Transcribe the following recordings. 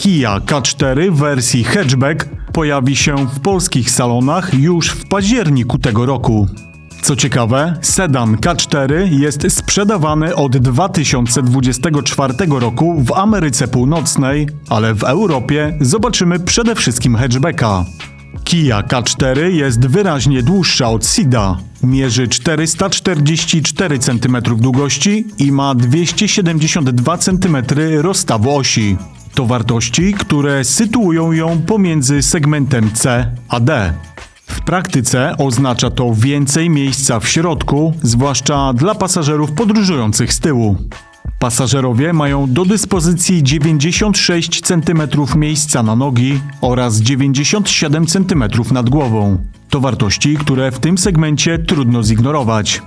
Kia K4 w wersji hatchback pojawi się w polskich salonach już w październiku tego roku. Co ciekawe, sedan K4 jest sprzedawany od 2024 roku w Ameryce Północnej, ale w Europie zobaczymy przede wszystkim hatchbacka. Kia K4 jest wyraźnie dłuższa od Sida. Mierzy 444 cm długości i ma 272 cm rozstawu osi. To wartości, które sytuują ją pomiędzy segmentem C a D. W praktyce oznacza to więcej miejsca w środku, zwłaszcza dla pasażerów podróżujących z tyłu. Pasażerowie mają do dyspozycji 96 cm miejsca na nogi oraz 97 cm nad głową. To wartości, które w tym segmencie trudno zignorować.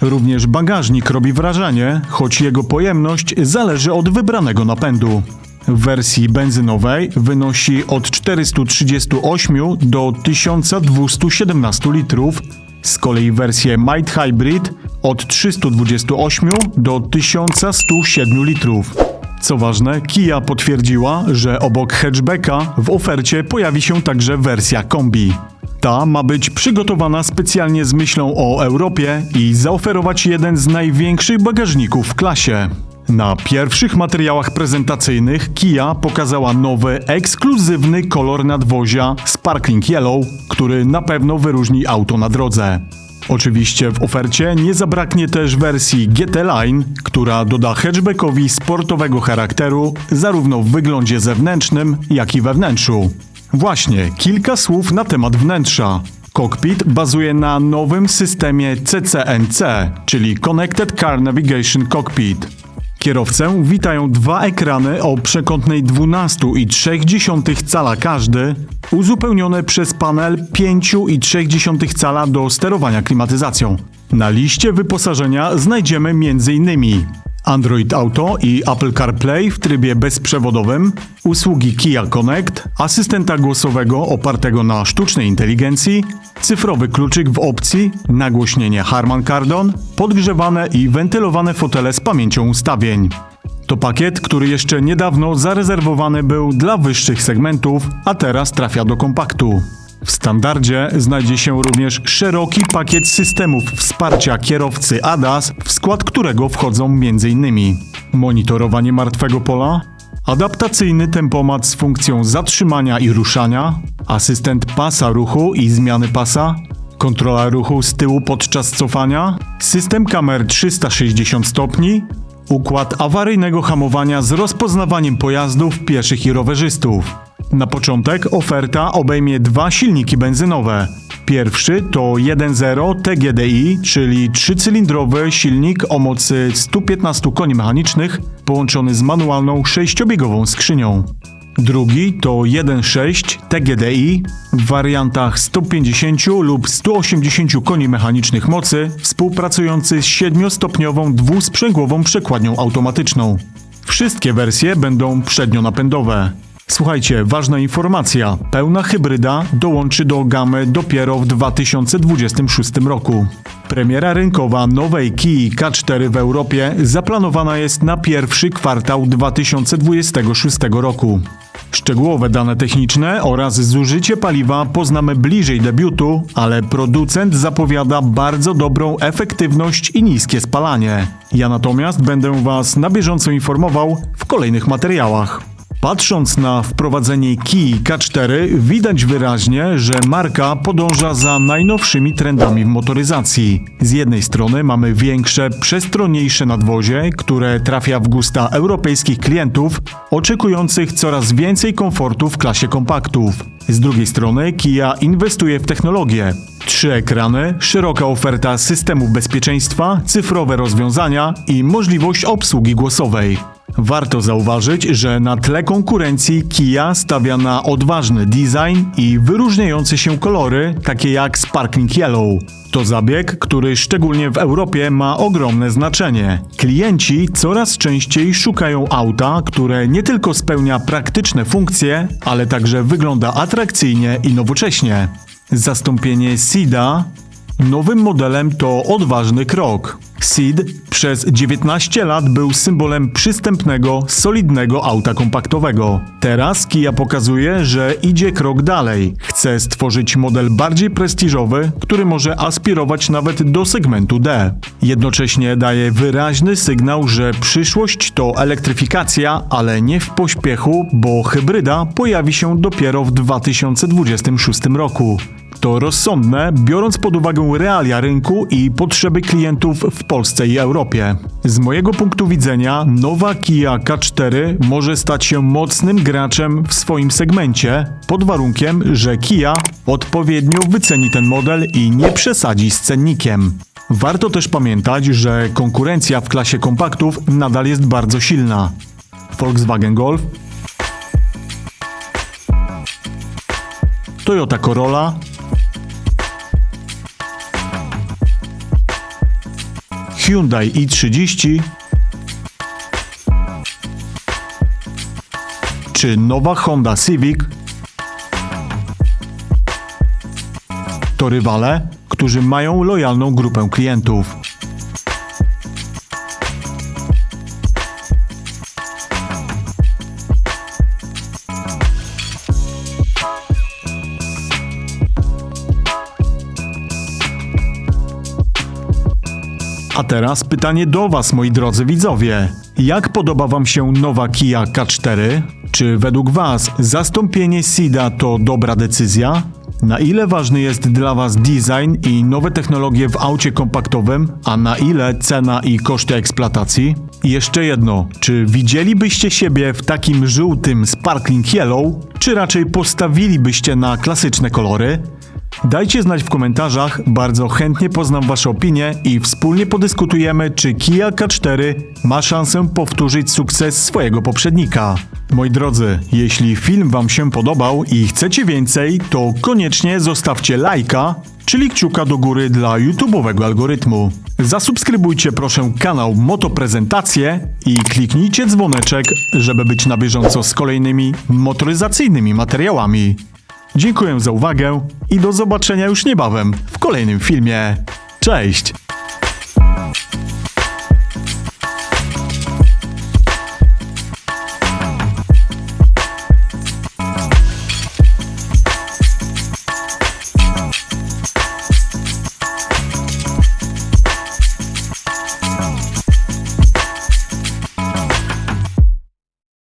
Również bagażnik robi wrażenie, choć jego pojemność zależy od wybranego napędu. W wersji benzynowej wynosi od 438 do 1217 litrów, z kolei wersje Might Hybrid od 328 do 1107 litrów. Co ważne, Kia potwierdziła, że obok hatchbacka w ofercie pojawi się także wersja kombi. Ta ma być przygotowana specjalnie z myślą o Europie i zaoferować jeden z największych bagażników w klasie. Na pierwszych materiałach prezentacyjnych Kia pokazała nowy, ekskluzywny kolor nadwozia Sparkling Yellow, który na pewno wyróżni auto na drodze. Oczywiście w ofercie nie zabraknie też wersji GT Line, która doda hatchbackowi sportowego charakteru zarówno w wyglądzie zewnętrznym, jak i we wnętrzu. Właśnie, kilka słów na temat wnętrza. Cockpit bazuje na nowym systemie CCNC, czyli Connected Car Navigation Cockpit. Kierowcę witają dwa ekrany o przekątnej 12,3 cala każdy, uzupełnione przez panel 5,3 cala do sterowania klimatyzacją. Na liście wyposażenia znajdziemy m.in. Android Auto i Apple CarPlay w trybie bezprzewodowym, usługi Kia Connect, asystenta głosowego opartego na sztucznej inteligencji, cyfrowy kluczyk w opcji nagłośnienie Harman Kardon, podgrzewane i wentylowane fotele z pamięcią ustawień. To pakiet, który jeszcze niedawno zarezerwowany był dla wyższych segmentów, a teraz trafia do kompaktu. W standardzie znajdzie się również szeroki pakiet systemów wsparcia kierowcy ADAS, w skład którego wchodzą m.in. monitorowanie martwego pola, adaptacyjny tempomat z funkcją zatrzymania i ruszania, asystent pasa ruchu i zmiany pasa, kontrola ruchu z tyłu podczas cofania, system kamer 360 stopni, układ awaryjnego hamowania z rozpoznawaniem pojazdów pieszych i rowerzystów. Na początek oferta obejmie dwa silniki benzynowe. Pierwszy to 1.0 TGDI, czyli trzycylindrowy silnik o mocy 115 koni mechanicznych, połączony z manualną sześciobiegową skrzynią. Drugi to 1.6 TGDI w wariantach 150 lub 180 koni mechanicznych mocy, współpracujący z 7-stopniową dwusprzęgłową przekładnią automatyczną. Wszystkie wersje będą przednionapędowe. Słuchajcie, ważna informacja. Pełna hybryda dołączy do gamy dopiero w 2026 roku. Premiera rynkowa nowej Kii K4 w Europie zaplanowana jest na pierwszy kwartał 2026 roku. Szczegółowe dane techniczne oraz zużycie paliwa poznamy bliżej debiutu, ale producent zapowiada bardzo dobrą efektywność i niskie spalanie. Ja natomiast będę Was na bieżąco informował w kolejnych materiałach. Patrząc na wprowadzenie Kii K4, widać wyraźnie, że marka podąża za najnowszymi trendami w motoryzacji. Z jednej strony mamy większe, przestronniejsze nadwozie, które trafia w gusta europejskich klientów, oczekujących coraz więcej komfortu w klasie kompaktów. Z drugiej strony Kia inwestuje w technologię. Trzy ekrany, szeroka oferta systemów bezpieczeństwa, cyfrowe rozwiązania i możliwość obsługi głosowej. Warto zauważyć, że na tle konkurencji Kia stawia na odważny design i wyróżniające się kolory, takie jak Sparkling Yellow. To zabieg, który szczególnie w Europie ma ogromne znaczenie. Klienci coraz częściej szukają auta, które nie tylko spełnia praktyczne funkcje, ale także wygląda atrakcyjnie i nowocześnie. Zastąpienie SIDA nowym modelem to odważny krok. Ceed przez 19 lat był symbolem przystępnego, solidnego auta kompaktowego. Teraz Kia pokazuje, że idzie krok dalej. Chce stworzyć model bardziej prestiżowy, który może aspirować nawet do segmentu D. Jednocześnie daje wyraźny sygnał, że przyszłość to elektryfikacja, ale nie w pośpiechu, bo hybryda pojawi się dopiero w 2026 roku. To rozsądne, biorąc pod uwagę realia rynku i potrzeby klientów w Polsce i Europie. Z mojego punktu widzenia, nowa Kia K4 może stać się mocnym graczem w swoim segmencie, pod warunkiem, że Kia odpowiednio wyceni ten model i nie przesadzi z cennikiem. Warto też pamiętać, że konkurencja w klasie kompaktów nadal jest bardzo silna. Volkswagen Golf, Toyota Corolla, Hyundai i30 czy nowa Honda Civic to rywale, którzy mają lojalną grupę klientów. A teraz pytanie do Was, moi drodzy widzowie. Jak podoba Wam się nowa Kia K4? Czy według Was zastąpienie Sida to dobra decyzja? Na ile ważny jest dla Was design i nowe technologie w aucie kompaktowym, a na ile cena i koszty eksploatacji? I jeszcze jedno, czy widzielibyście siebie w takim żółtym sparkling yellow, czy raczej postawilibyście na klasyczne kolory? Dajcie znać w komentarzach, bardzo chętnie poznam Wasze opinie i wspólnie podyskutujemy, czy Kia K4 ma szansę powtórzyć sukces swojego poprzednika. Moi drodzy, jeśli film Wam się podobał i chcecie więcej, to koniecznie zostawcie lajka, czyli kciuka do góry dla YouTube'owego algorytmu. Zasubskrybujcie proszę kanał Motoprezentacje i kliknijcie dzwoneczek, żeby być na bieżąco z kolejnymi motoryzacyjnymi materiałami. Dziękuję za uwagę i do zobaczenia już niebawem w kolejnym filmie. Cześć!